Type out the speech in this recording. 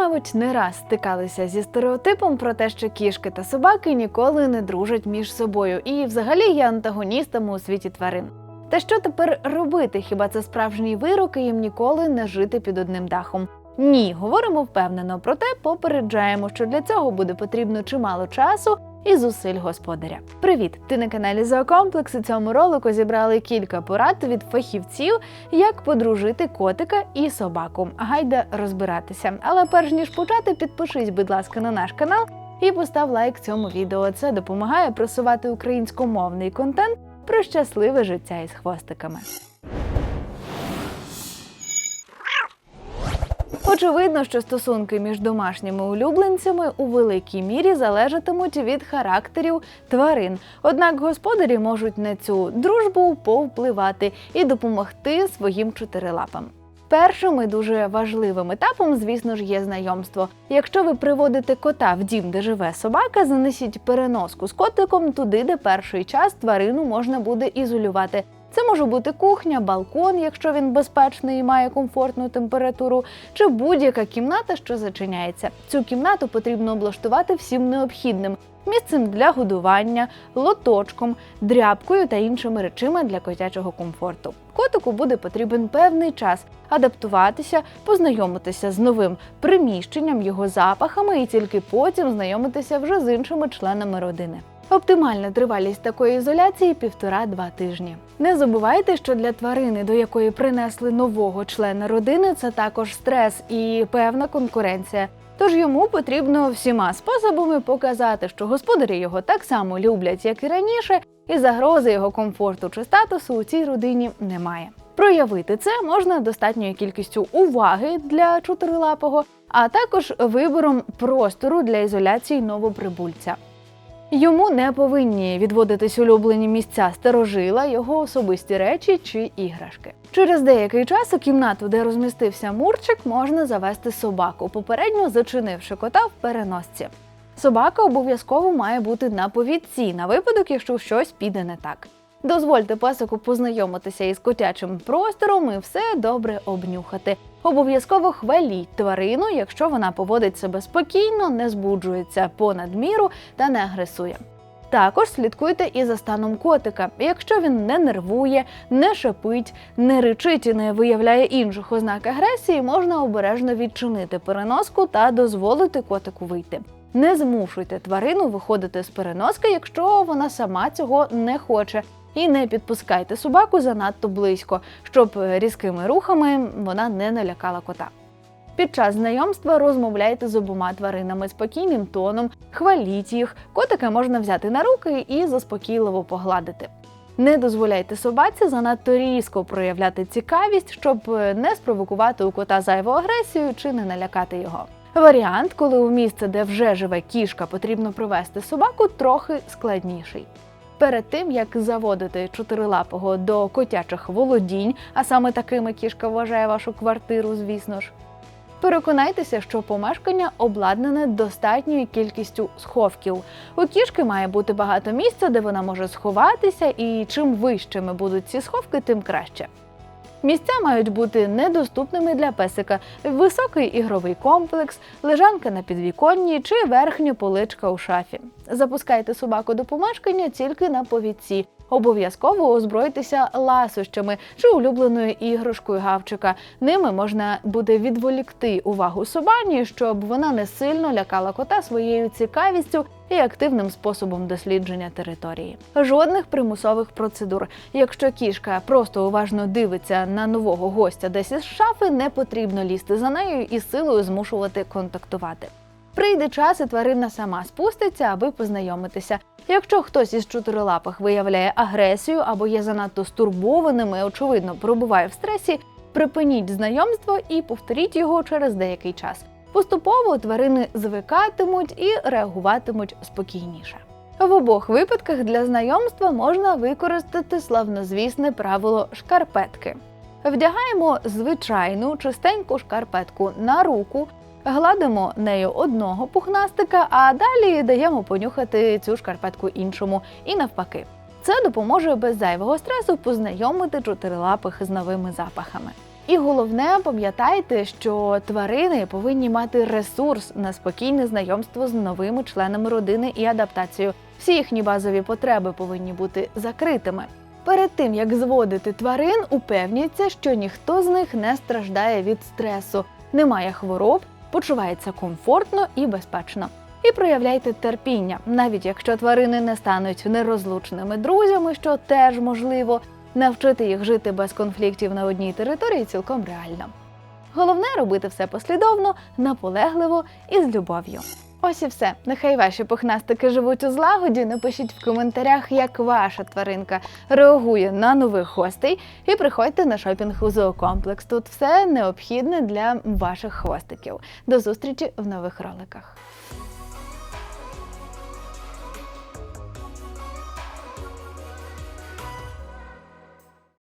мабуть, не раз стикалися зі стереотипом про те, що кішки та собаки ніколи не дружать між собою і взагалі є антагоністами у світі тварин. Та що тепер робити? Хіба це справжній вирок і їм ніколи не жити під одним дахом? Ні, говоримо впевнено, проте попереджаємо, що для цього буде потрібно чимало часу і зусиль господаря. Привіт! Ти на каналі Зоокомплекс. У цьому ролику зібрали кілька порад від фахівців, як подружити котика і собаку. Гайда розбиратися. Але перш ніж почати, підпишись, будь ласка, на наш канал і постав лайк цьому відео. Це допомагає просувати українськомовний контент про щасливе життя із хвостиками. Очевидно, що стосунки між домашніми улюбленцями у великій мірі залежатимуть від характерів тварин. Однак господарі можуть на цю дружбу повпливати і допомогти своїм чотирилапам. Першим і дуже важливим етапом, звісно ж, є знайомство. Якщо ви приводите кота в дім, де живе собака, занесіть переноску з котиком туди, де перший час тварину можна буде ізолювати. Це може бути кухня, балкон, якщо він безпечний і має комфортну температуру, чи будь-яка кімната, що зачиняється. Цю кімнату потрібно облаштувати всім необхідним місцем для годування, лоточком, дрябкою та іншими речима для котячого комфорту. Котику буде потрібен певний час адаптуватися, познайомитися з новим приміщенням, його запахами і тільки потім знайомитися вже з іншими членами родини. Оптимальна тривалість такої ізоляції півтора-два тижні. Не забувайте, що для тварини, до якої принесли нового члена родини, це також стрес і певна конкуренція. Тож йому потрібно всіма способами показати, що господарі його так само люблять, як і раніше, і загрози його комфорту чи статусу у цій родині немає. Проявити це можна достатньою кількістю уваги для чотирилапого, а також вибором простору для ізоляції новоприбульця. Йому не повинні відводитись улюблені місця старожила, його особисті речі чи іграшки. Через деякий час у кімнату, де розмістився мурчик, можна завести собаку, попередньо зачинивши кота в переносці. Собака обов'язково має бути на повідці на випадок, якщо щось піде не так. Дозвольте песику познайомитися із котячим простором і все добре обнюхати. Обов'язково хваліть тварину, якщо вона поводить себе спокійно, не збуджується понад міру та не агресує. Також слідкуйте і за станом котика. Якщо він не нервує, не шипить, не ричить і не виявляє інших ознак агресії, можна обережно відчинити переноску та дозволити котику вийти. Не змушуйте тварину виходити з переноски, якщо вона сама цього не хоче. І не підпускайте собаку занадто близько, щоб різкими рухами вона не налякала кота. Під час знайомства розмовляйте з обома тваринами спокійним тоном, хваліть їх, котика можна взяти на руки і заспокійливо погладити. Не дозволяйте собаці занадто різко проявляти цікавість, щоб не спровокувати у кота зайву агресію чи не налякати його. Варіант, коли у місце, де вже живе кішка, потрібно привести собаку, трохи складніший. Перед тим як заводити чотирилапого до котячих володінь, а саме такими кішка вважає вашу квартиру, звісно ж. Переконайтеся, що помешкання обладнане достатньою кількістю сховків. У кішки має бути багато місця, де вона може сховатися, і чим вищими будуть ці сховки, тим краще. Місця мають бути недоступними для песика, високий ігровий комплекс, лежанка на підвіконні чи верхня поличка у шафі. Запускайте собаку до помешкання тільки на повідці. Обов'язково озброїтися ласощами чи улюбленою іграшкою гавчика. Ними можна буде відволікти увагу собані, щоб вона не сильно лякала кота своєю цікавістю і активним способом дослідження території. Жодних примусових процедур. Якщо кішка просто уважно дивиться на нового гостя десь із шафи, не потрібно лізти за нею і силою змушувати контактувати. Прийде час, і тварина сама спуститься, аби познайомитися. Якщо хтось із чотирилапих виявляє агресію або є занадто стурбованим і, очевидно, пробуває в стресі, припиніть знайомство і повторіть його через деякий час. Поступово тварини звикатимуть і реагуватимуть спокійніше. В обох випадках для знайомства можна використати славнозвісне правило шкарпетки. Вдягаємо звичайну чистеньку шкарпетку на руку, гладимо нею одного пухнастика, а далі даємо понюхати цю шкарпетку іншому і навпаки. Це допоможе без зайвого стресу познайомити чотирилапих з новими запахами. І головне, пам'ятайте, що тварини повинні мати ресурс на спокійне знайомство з новими членами родини і адаптацію. Всі їхні базові потреби повинні бути закритими. Перед тим як зводити тварин, упевніться, що ніхто з них не страждає від стресу, немає хвороб, почувається комфортно і безпечно. І проявляйте терпіння, навіть якщо тварини не стануть нерозлучними друзями, що теж можливо, навчити їх жити без конфліктів на одній території цілком реально. Головне робити все послідовно, наполегливо і з любов'ю. Ось і все. Нехай ваші пухнастики живуть у злагоді. Напишіть в коментарях, як ваша тваринка реагує на нових гостей, і приходьте на шопінг у зоокомплекс. Тут все необхідне для ваших хвостиків. До зустрічі в нових роликах.